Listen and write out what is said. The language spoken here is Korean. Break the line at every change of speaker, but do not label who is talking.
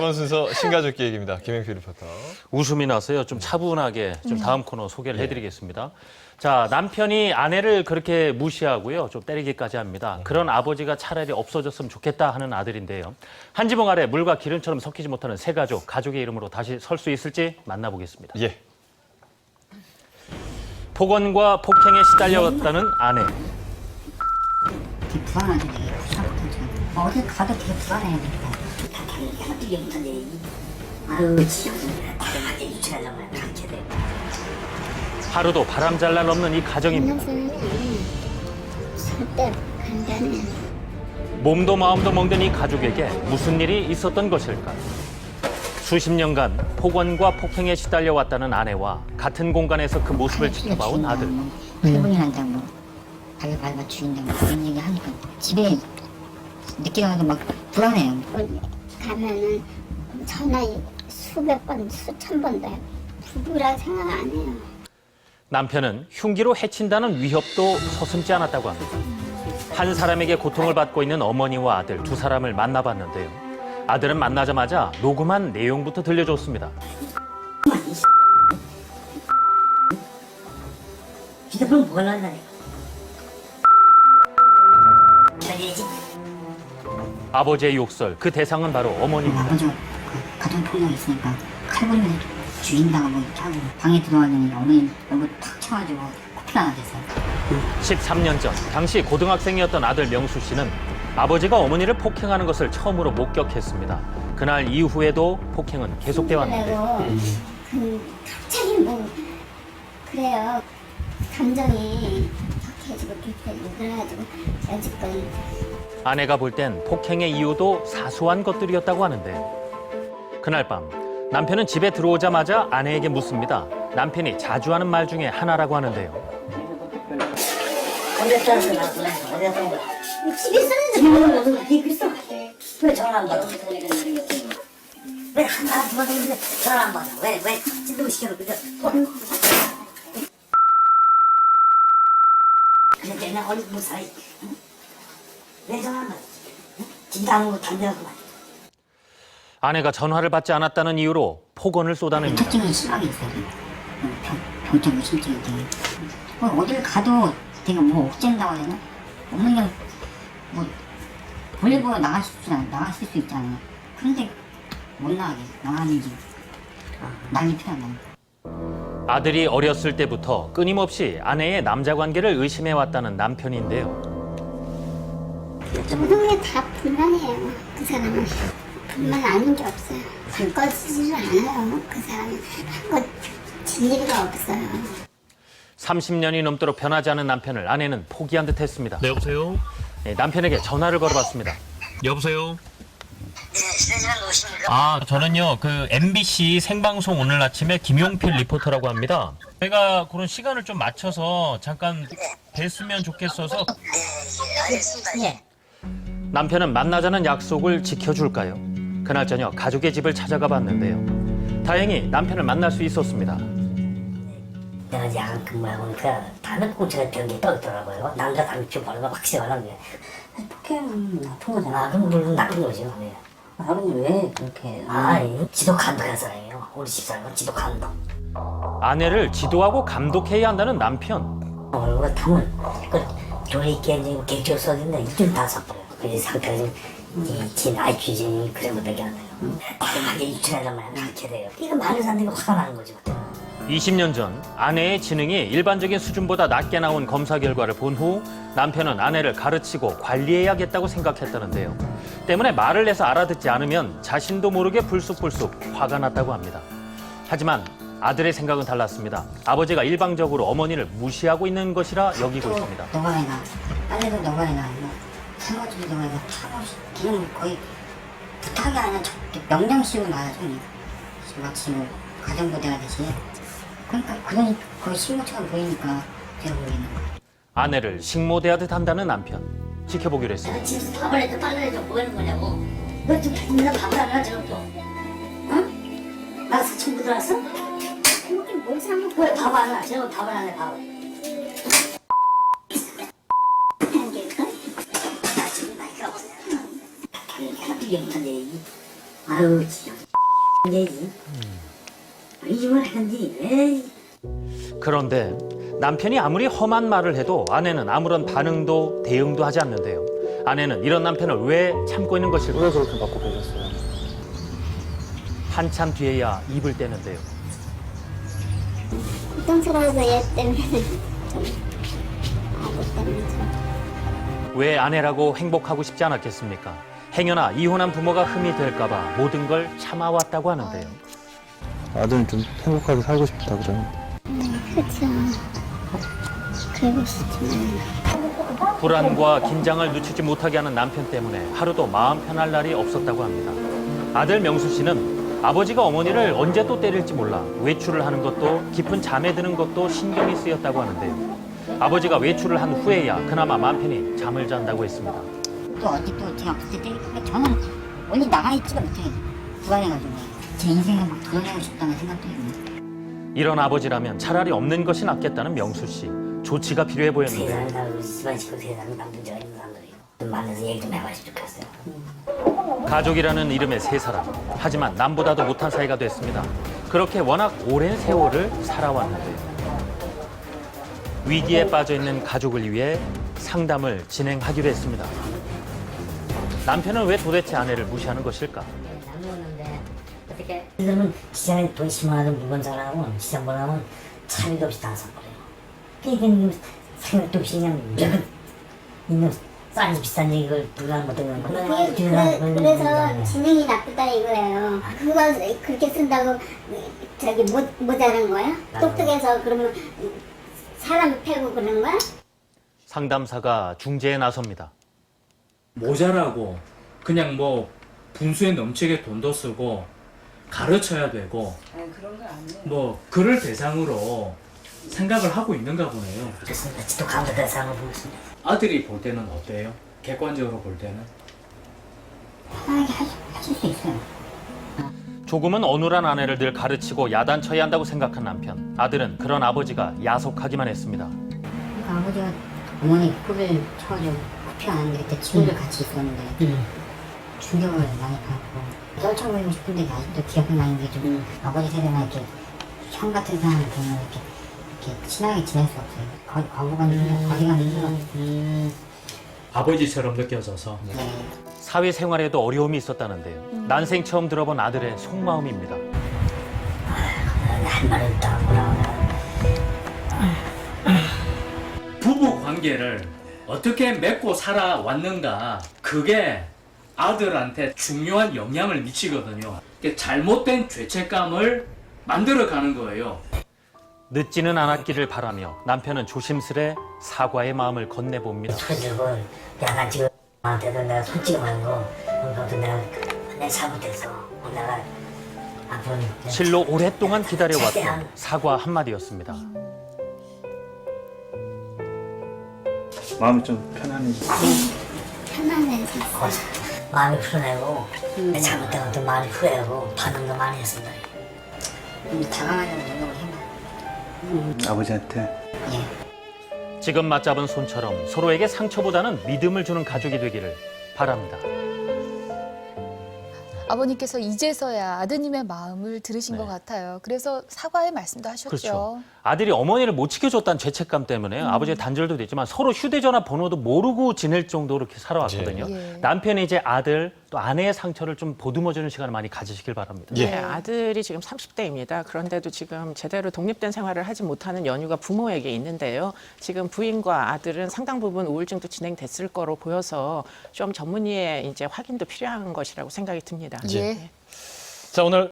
이번 순서 신가족기 얘기입니다. 김행필 리포터.
웃음이 나서요. 좀 차분하게 좀 다음 코너 소개를 해드리겠습니다. 자, 남편이 아내를 그렇게 무시하고요. 좀 때리기까지 합니다. 그런 아버지가 차라리 없어졌으면 좋겠다 하는 아들인데요. 한 지붕 아래 물과 기름처럼 섞이지 못하는 세 가족, 가족의 이름으로 다시 설 수 있을지 만나보겠습니다.
예.
폭언과 폭행에 시달려왔다는 아내.
되게 불안하죠, 되게 불안하죠. 어딜 가도 되게 불안해요,
이게 무슨 얘기? 아유, 진짜 다양하게 유치하려면 그렇게 돼.
하루도 바람 잘 날 없는 이 가정입니다.
간단해.
몸도 마음도 먹는 이 가족에게 무슨 일이 있었던 것일까? 수십 년간 폭언과 폭행에 시달려 왔다는 아내와 같은 공간에서 그 모습을 지켜봐온 아들.
탈북이란다, 뭐. 밟아 밟아 죽인다, 뭐. 그런 얘기 하니까. 집에 늦게 가도 막 불안해요.
가면은 전화 수백 번, 수천 번 돼. 부부라 생각 안 해요.
남편은 흉기로 해친다는 위협도 서슴지 않았다고 합니다. 한 사람에게 고통을 받고 있는 어머니와 아들 두 사람을 만나봤는데요. 아들은 만나자마자 녹음한 내용부터 들려줬습니다.
휴대폰 뭘 한다니까.
아버지의 욕설, 그 대상은 바로 어머니입니다.
아버지가 그 가정폭력이 있으니까 칼부림에서 죽인다고 뭐 이렇게 하고 방에 들어가더니 어머니 얼굴 탁 쳐가지고 코피가 하나 됐어요.
13년 전 당시 고등학생이었던 아들 명수 씨는 아버지가 어머니를 폭행하는 것을 처음으로 목격했습니다. 그날 이후에도 폭행은 계속돼 왔는데
그 갑자기 뭐 그래요. 감정이 격해지고 격해지고 그래가지고 여지껏
아내가 볼 땐 폭행의 이유도 사소한 것들이었다고 하는데 그날 밤 남편은 집에 들어오자마자 아내에게 묻습니다. 남편이 자주 하는 말 중에 하나라고 하는데요.
진짜 아무것도 안 되고 말이야.
아내가 전화를 받지 않았다는 이유로 폭언을 쏟아냅니다.
통증이 심하게 있어요. 병, 병적 우신증이 되게. 뭐 어딜 가도 되게 뭐 억제한다고 해야 되나? 어머니가 뭐 볼일보러 나가실 수, 나가실 수 있잖아요. 그런데 못 나가게 나가는지 남이 편한
아들이 어렸을 때부터 끊임없이 아내의 남자 관계를 의심해 왔다는 남편인데요.
모든 게다 불만이에요. 그 사람은 불만 아닌 게 없어요. 바꿔지지를 않아요. 그 사람은 바꿔질 리가 없어요.
30년이 넘도록 변하지 않은 남편을 아내는 포기한 듯 했습니다.
네, 여보세요?
네, 남편에게 전화를 걸어봤습니다.
여보세요?
네?
아, 저는요, 그 MBC 생방송 오늘 아침에 김용필 리포터라고 합니다. 제가 그런 시간을 좀 맞춰서 잠깐 뵀으면 좋겠어서
네, 알겠습니다. 예.
남편은 만나자는 약속을 지켜줄까요? 그날 저녁 가족의 집을 찾아가 봤는데요. 다행히 남편을 만날 수 있었습니다.
내가 야간 근무하고 보니까 다른 꽁치가 병이 떠 있더라고요. 남자 버는 거 확실히 하는 게. 폭행은 나쁜 거잖아. 아, 그럼 물론 나쁜 거죠. 네.
아버님 왜 그렇게
아, 이 지도 감독한 사람이에요. 우리 집사람은 지도 감독.
아내를 지도하고 감독해야 한다는 남편.
얼굴 타면 그 교회 있게 이제 개조 써진데 이좀 다 섞어 요. 그 상태가 좀이진 IQ진이 그런 것밖에 안 돼요. 다양하게 유출하려면 그렇게 돼요. 이거 많은 사람들이 화가 나는 거죠.
20년 전 아내의 지능이 일반적인 수준보다 낮게 나온 검사 결과를 본 후 남편은 아내를 가르치고 관리해야겠다고 생각했다는데요. 때문에 말을 내서 알아듣지 않으면 자신도 모르게 불쑥불쑥 화가 났다고 합니다. 하지만 아들의 생각은 달랐습니다. 아버지가 일방적으로 어머니를 무시하고 있는 것이라 여기고 있습니다.
빨래도 너가 해놔. 너가 해놔. 타고 그냥 거의 부탁이 아니라 저- 명령식으로. 그냥. 마치 뭐 가정부대가 되지. 그러니까 그러니 거의 식모처럼 보이니까 제가 모르겠는 거예요.
아내를 식모대하듯 한다는 남편. 지켜보기로 했습니다.
집에서 밥을 해도 빨래 해도 뭐 하는 거냐고. 너 지금 집에서 밥을 안 하죠, 또. 응? 나 사춘부 들어왔어?
그게 뭘 사먹고
왜밥안 하? 저는 밥을 안 해, 밥을. 무슨 얘기? 아유 진짜 얘지 이걸 하는지 왜
그런데 남편이 아무리 험한 말을 해도 아내는 아무런 반응도 대응도 하지 않는데요. 아내는 이런 남편을 왜 참고 있는 것일까?
왜 그렇게 받고 계셨어요?
한참 뒤에야 입을 떼는데요.
고통스러워서 얘 때문에 좀 아기 때문에 좀
왜 아내라고 행복하고 싶지 않았겠습니까? 행여나 이혼한 부모가 흠이 될까봐 모든 걸 참아왔다고 하는데요.
아들은 좀 행복하게 살고 싶다 그러는데.
그렇죠. 그러고 싶지만
불안과 긴장을 늦추지 못하게 하는 남편 때문에 하루도 마음 편할 날이 없었다고 합니다. 아들 명수 씨는 아버지가 어머니를 언제 또 때릴지 몰라 외출을 하는 것도 깊은 잠에 드는 것도 신경이 쓰였다고 하는데요. 아버지가 외출을 한 후에야 그나마 마음 편히 잠을 잔다고 했습니다.
또 어디 또 제가 아플 때 때리니까 저는 어디 나가 있지가 못해요. 불안해가지고 제 인생을 막 도려내고 싶다는 생각도 있고.
이런 아버지라면 차라리 없는 것이 낫겠다는 명수 씨. 조치가 필요해.
세상에 살고 집안 식구 세상에 남들 저 있는 사람들이고 좀 만나서 얘기 좀 해봤으면 좋겠어요
가족이라는 이름의 세 사람. 하지만 남보다도 못한 사이가 됐습니다. 그렇게 워낙 오랜 세월을 살아왔는데요. 위기에 빠져 있는 가족을 위해 상담을 진행하기로 했습니다. 남편은 왜 도대체 아내를 무시하는 것일까?
잘 먹는데 어떻게 그러면 시장에 돈 10만 원 물건 사라고 시장 보라면 차비도 없이 다 사버려요 그러니까 이거 생각도 없이 그냥 무조건 이놈 싼지 비싼지 이걸 불안 못하는 거
그게 그, 그래서 지능이 나쁘다 이거예요. 그거 그렇게 쓴다고 저기 모, 모자란 거야? 똑똑해서 그러면 사람 패고 그러는 거야?
상담사가 중재에 나섭니다.
모자라고 그냥 뭐 분수에 넘치게 돈도 쓰고 가르쳐야 되고 뭐 그를 대상으로 생각을 하고 있는가 보네요.
그렇습니다 지도 가운데 대상을 보고 있습니다
아들이 볼 때는 어때요? 객관적으로 볼 때는?
편하게 하- 하실 수 있어요.
조금은 어눌한 아내를 늘 가르치고 야단쳐야 한다고 생각한 남편. 아들은 그런 아버지가 야속하기만 했습니다.
그러니까 아버지가 어머니 코를 쳐가지고 코피 안 그때 친구들 같이 있었는데
음.
충격을 많이 받고 떨쳐버리고 싶은데 아직도 기억이 나는 게 좀 아버지 세대나 이렇게 형 같은 사람을 보면 이렇게 이렇게 친하게 지낼 수 없어요. 거, 거부감이 음. 거리감이 있어.
아버지처럼 느껴져서
네.
사회생활에도 어려움이 있었다는데요. 난생 처음 들어본 아들의 속마음입니다.
할 말은 없다 뭐라
부부 관계를 어떻게 맺고 살아왔는가 그게 아들한테 중요한 영향을 미치거든요. 잘못된 죄책감을 만들어가는 거예요.
늦지는 않았기를 바라며 남편은 조심스레 사과의 마음을 건네봅니다.
터지고 내가 지금 나한테도 내가 솔직히 말하고 너도 내가 내 잘못했어 내가 앞으로
실로 오랫동안 기다려왔던 사과 한마디였습니다.
마음이 좀 편안해지.
편안해졌어.
마음이 풀어내고 내 잘못된 것도 많이 후회하고 반응도 많이 했습니다
좀 다가가려고 노력을 해봐.
아버지한테
예.
지금 맞잡은 손처럼 서로에게 상처보다는 믿음을 주는 가족이 되기를 바랍니다.
아버님께서 이제서야 아드님의 마음을 들으신
네.
것 같아요. 그래서 사과의 말씀도 하셨죠.
그렇죠. 아들이 어머니를 못 지켜줬다는 죄책감 때문에 아버지의 단절도 됐지만 서로 휴대전화 번호도 모르고 지낼 정도로 이렇게 살아왔거든요.
예.
남편이 이제 아들 또 아내의 상처를 좀 보듬어주는 시간을 많이 가지시길 바랍니다.
예.
네, 아들이 지금 30대입니다. 그런데도 지금 제대로 독립된 생활을 하지 못하는 연유가 부모에게 있는데요. 지금 부인과 아들은 상당 부분 우울증도 진행됐을 거로 보여서 좀 전문의의 이제 확인도 필요한 것이라고 생각이 듭니다.
예.
자 오늘